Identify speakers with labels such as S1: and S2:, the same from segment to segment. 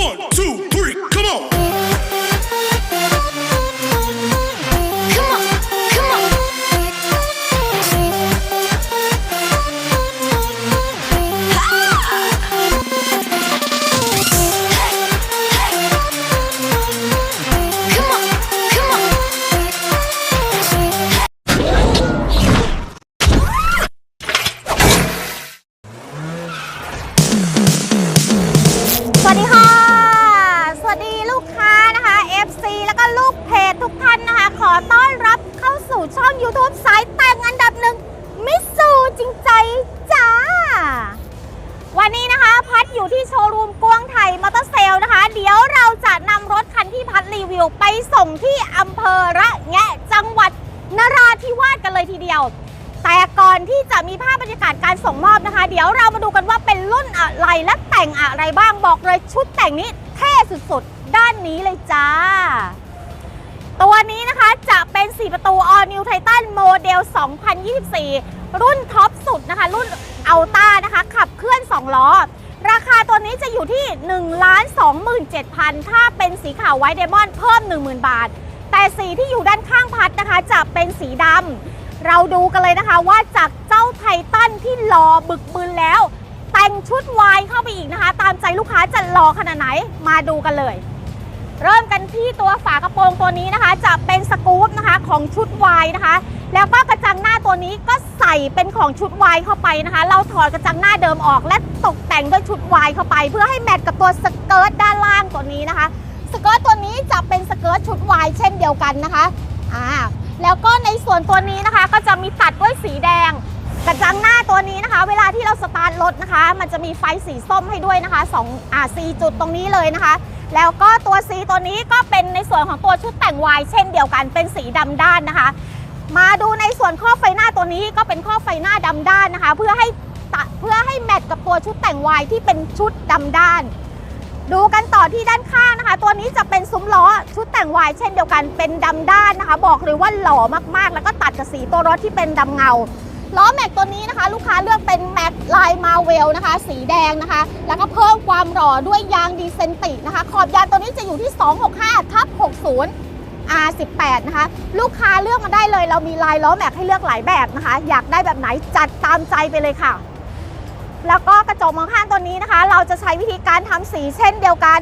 S1: One, two,
S2: อยู่ที่โชว์รูมกวางไทยมอเตอร์เซลนะคะ เดี๋ยวเราจะนำรถคันที่พัดรีวิวไปส่งที่อำเภอระแงะจังหวัดนราธิวาสกันเลยทีเดียว แต่ก่อนที่จะมีภาพบรรยากาศการส่งมอบนะคะ เดี๋ยวเรามาดูกันว่าเป็นรุ่นอะไรและแต่งอะไรบ้างบอกเลยชุดแต่งนี้เท่สุดๆ ด้านนี้เลยจ้า ตัวนี้นะคะจะเป็น 4 ประตู All New Titan โมเดล 2024 รุ่นท็อปสุดนะคะ รุ่นอัลต้านะคะ ขับเคลื่อน 2 ล้อ ราคาตัวนี้จะ อยู่ที่1 2 7 0 0 0 ถ้าเป็นสีขาวไวท์เดมอนเพิ่ม 10,000 บาท แต่สีที่อยู่ด้านข้างพัดนะคะ จะเป็นสีดำเราดูกันเลยนะคะว่าจากเจ้าไททันที่รอบึกบึนแล้ว แต่งชุดวายเข้าไปอีกนะคะ ตามใจลูกค้าจะรอขนาดไหนมาดูกันเลย เริ่มกันที่ตัวฝากระโปรงตัวนี้นะคะ จะเป็นสกู๊ปนะคะของชุดวายนะคะ แล้วก็กระจังหน้าตัวนี้ก็ ใส่เป็นของชุดวายเข้าไปนะคะ เราถอดกระจังหน้าเดิมออก และตกแต่งด้วยชุดวายเข้าไป เพื่อให้แมทกับตัวสเกิร์ตด้านล่างตัวนี้นะคะ สเกิร์ตตัวนี้จะเป็นสเกิร์ตชุดวายเช่นเดียวกันนะคะอ่าแล้วก็ในส่วนตัวนี้นะคะ ก็จะมีตัดด้วยสีแดงกระจังหน้าตัวนี้นะคะ เวลาที่เราสตาร์ทรถนะคะ มันจะมีไฟสีส้มให้ด้วยนะคะสองอ่าสีจุดตรงนี้เลยนะคะ แล้วก็ตัวสีตัวนี้ก็เป็นในส่วนของตัวชุดแต่งวายเช่นเดียวกันเป็นสีดำด้านนะคะ มาดูในส่วนข้อไฟหน้าตัวนี้ก็เป็นข้อไฟหน้าดำด้านนะคะ เพื่อให้เพื่อให้แมทกับตัวชุดแต่งวายที่เป็นชุดดำด้าน ดูกันต่อที่ด้านข้างนะคะ ตัวนี้จะเป็นซุ้มล้อชุดแต่งวายเช่นเดียวกันเป็นดำด้านนะคะ บอกเลยว่าหล่อมากๆ แล้วก็ตัดกับสีตัวรถที่เป็นดำเงาล้อแม็กตัวนี้นะคะ ลูกค้าเลือกเป็นแม็กลายมาเวลนะคะ สีแดงนะคะ แล้วก็เพิ่มความหล่อด้วยยางดีเซนตินะคะ ขอบยางตัวนี้จะอยู่ที่ 265ทับ60 R18 นะคะลูกค้าเลือกมาได้เลย เรามีลายล้อแม็กให้เลือกหลายแบบนะคะ อยากได้แบบไหนจัดตามใจไปเลยค่ะ แล้วก็กระจกมองข้างตัวนี้นะคะ เราจะใช้วิธีการทำสีเช่นเดียวกัน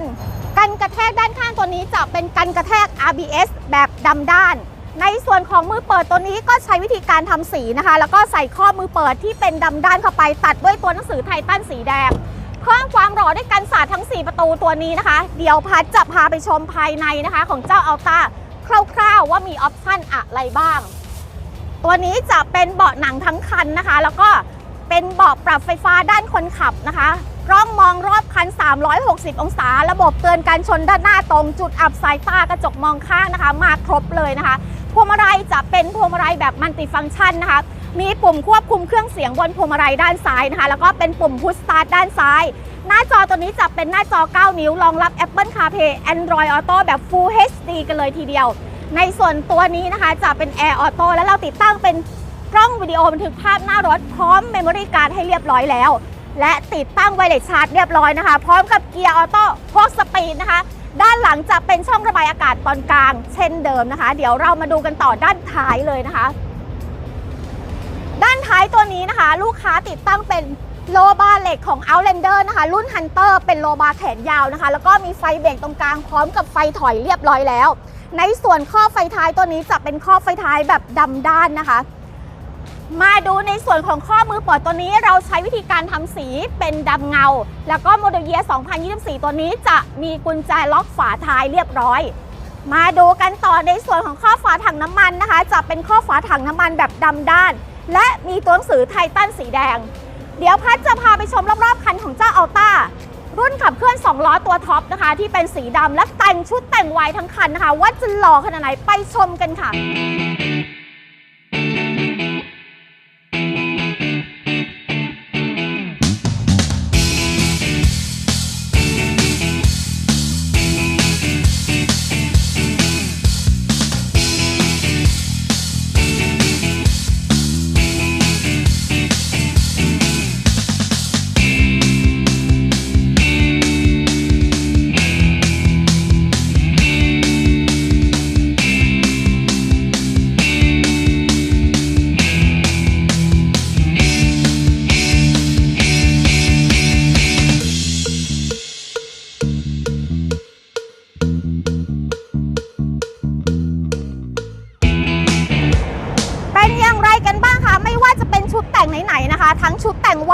S2: กันกระแทกด้านข้างตัวนี้จะเป็นกันกระแทก RBS แบบดำด้าน ในส่วนของมือเปิดตัวนี้ก็ใช้วิธีการทำสีนะคะ แล้วก็ใส่ข้อมือเปิดที่เป็นดำด้านเข้าไป ตัดด้วยตัวหนังสือไททันสีแดงเพิ่มความหล่อด้วยกันสาดทั้ง 4 ประตูตัวนี้นะคะ เดี๋ยวพัดจะพาไปชมภายในนะคะ ของเจ้าอัลต้า คร่าวๆ ว่ามีออปชั่นอะไรบ้าง ตัวนี้จะเป็นเบาะหนังทั้งคันนะคะ แล้วก็เป็นเบาะปรับไฟฟ้าด้านคนขับนะคะกล้องมองรอบคัน 360 องศา ระบบเตือนการชนด้านหน้าตรง จุดอับสายตากระจกมองข้างนะคะ มาครบเลยนะคะ พวงมาลัยจะเป็นพวงมาลัยแบบมัลติฟังก์ชันนะคะ มีปุ่มควบคุมเครื่องเสียงบนพวงมาลัยด้านซ้ายนะคะ แล้วก็เป็นปุ่มพุชสตาร์ทด้านซ้าย หน้าจอตัวนี้จะเป็นหน้าจอ 9 นิ้วรองรับ Apple CarPlay Android Auto แบบ Full HD กันเลยทีเดียว ในส่วนตัวนี้นะคะจะเป็น Air Auto แล้วเราติดตั้งเป็นกล้องวิดีโอบันทึกภาพหน้ารถพร้อม Memory Card ให้เรียบร้อยแล้ว และติดตั้งไวเลสชาร์จเรียบร้อยนะคะ พร้อมกับเกียร์ออโต้พวกสปีดนะคะ ด้านหลังจะเป็นช่องระบายอากาศตอนกลาง เช่นเดิมนะคะ เดี๋ยวเรามาดูกันต่อด้านท้ายเลยนะคะ ด้านท้ายตัวนี้นะคะ ลูกค้าติดตั้งเป็นโลบาร์เหล็กของ Outlander นะคะ รุ่น Hunter เป็นโลบาร์แขนยาวนะคะ แล้วก็มีไฟเบรกตรงกลางพร้อมกับไฟถอยเรียบร้อยแล้ว ในส่วนข้อไฟท้ายตัวนี้จะเป็นข้อไฟท้ายแบบดำด้านนะคะ มาดูในส่วนของข้อมือปิดตัวนี้เราใช้วิธีการทำสีเป็นดำเงา แล้วก็โมเดลเยีย2024 ตัวนี้จะมีกุญแจล็อกฝาท้ายเรียบร้อย มาดูกันต่อในส่วนของข้อฝาถังน้ำมันนะคะ จะเป็นข้อฝาถังน้ำมันแบบดำด้าน และมีตัวหนังสือไททันสีแดง เดี๋ยวพัดจะพาไปชมรอบๆคันของเจ้าอัลต้ารุ่นขับเคลื่อน 2 ล้อตัวท็อปนะคะ ที่เป็นสีดำและแต่งชุดแต่งไวทั้งคันนะคะ ว่าจะหล่อขนาดไหนไปชมกันค่ะ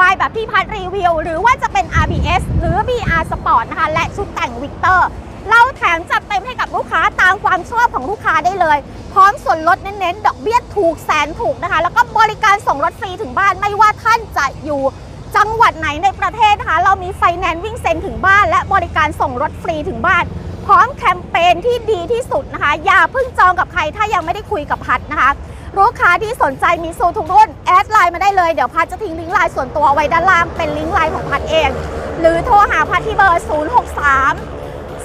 S2: Y แบบที่พัดรีวิว หรือว่าจะเป็น RBS หรือ BR Sport นะคะ และชุดแต่งวิกเตอร์เราแถมจัดเต็มให้กับลูกค้าตามความชอบของลูกค้าได้เลย พร้อมส่วนลดเน้นๆ ดอกเบี้ยถูกแสนถูกนะคะ แล้วก็บริการส่งรถฟรีถึงบ้านไม่ว่าท่านจะอยู่จังหวัดไหนในประเทศนะคะ เรามีไฟแนนซ์วิ่งเซ็นถึงบ้าน และบริการส่งรถฟรีถึงบ้าน พร้อมแคมเปญที่ดีที่สุดนะคะ อย่าเพิ่งจองกับใครถ้ายังไม่ได้คุยกับพัดนะคะ ลูกค้าที่สนใจมีซูทุกรุ่นแอดไลน์มาได้เลย เดี๋ยวพัดจะทิ้งลิงก์ไลน์ส่วนตัวไว้ด้านล่างเป็นลิงก์ไลน์ของพัดเอง หรือโทรหาพัดที่เบอร์ 063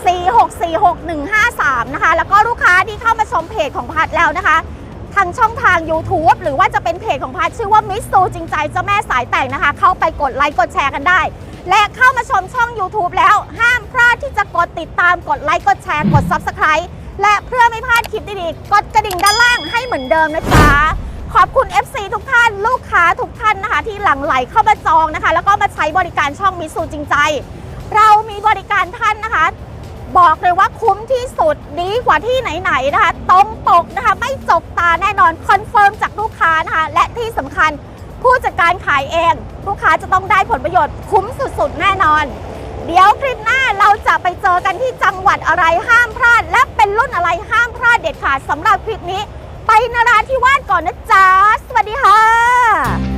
S2: 4646153 นะคะ แล้วก็ลูกค้าที่เข้ามาชมเพจของพัดแล้วนะคะ ทางช่องทาง YouTube หรือว่าจะเป็นเพจของพัดชื่อว่ามิสซูจริงใจเจ้าแม่สายแต่งนะคะ เข้าไปกดไลค์กดแชร์กันได้ และเข้ามาชมช่อง YouTube แล้วห้ามพลาดที่จะกดติดตามกดไลค์กดแชร์กด Subscribe และเพื่อไม่พลาดคลิปดีๆ กดกระดิ่งด้านล่างให้เหมือนเดิมนะจ๊ะขอบคุณ FC ทุกท่านลูกค้าทุกท่านนะคะ ที่หลั่งไหลเข้ามาจองนะคะ แล้วก็มาใช้บริการช่องมิสูจริงใจ เรามีบริการท่านนะคะ บอกเลยว่าคุ้มที่สุดดีกว่าที่ไหนๆนะคะ ตรงปกนะคะ ไม่จกตาแน่นอนคอนเฟิร์มจากลูกค้านะคะ และที่สำคัญผู้จัดการขายเอง ลูกค้าจะต้องได้ผลประโยชน์คุ้มสุดๆ แน่นอน เดี๋ยวคลิปหน้าเราจะไปเจอกันที่จังหวัดอะไรห้ามพลาด เป็นรุ่นอะไรห้ามพลาดเด็ดขาดสำหรับคลิปนี้ ไปนราธิวาสก่อนนะจ๊ะ สวัสดีค่ะ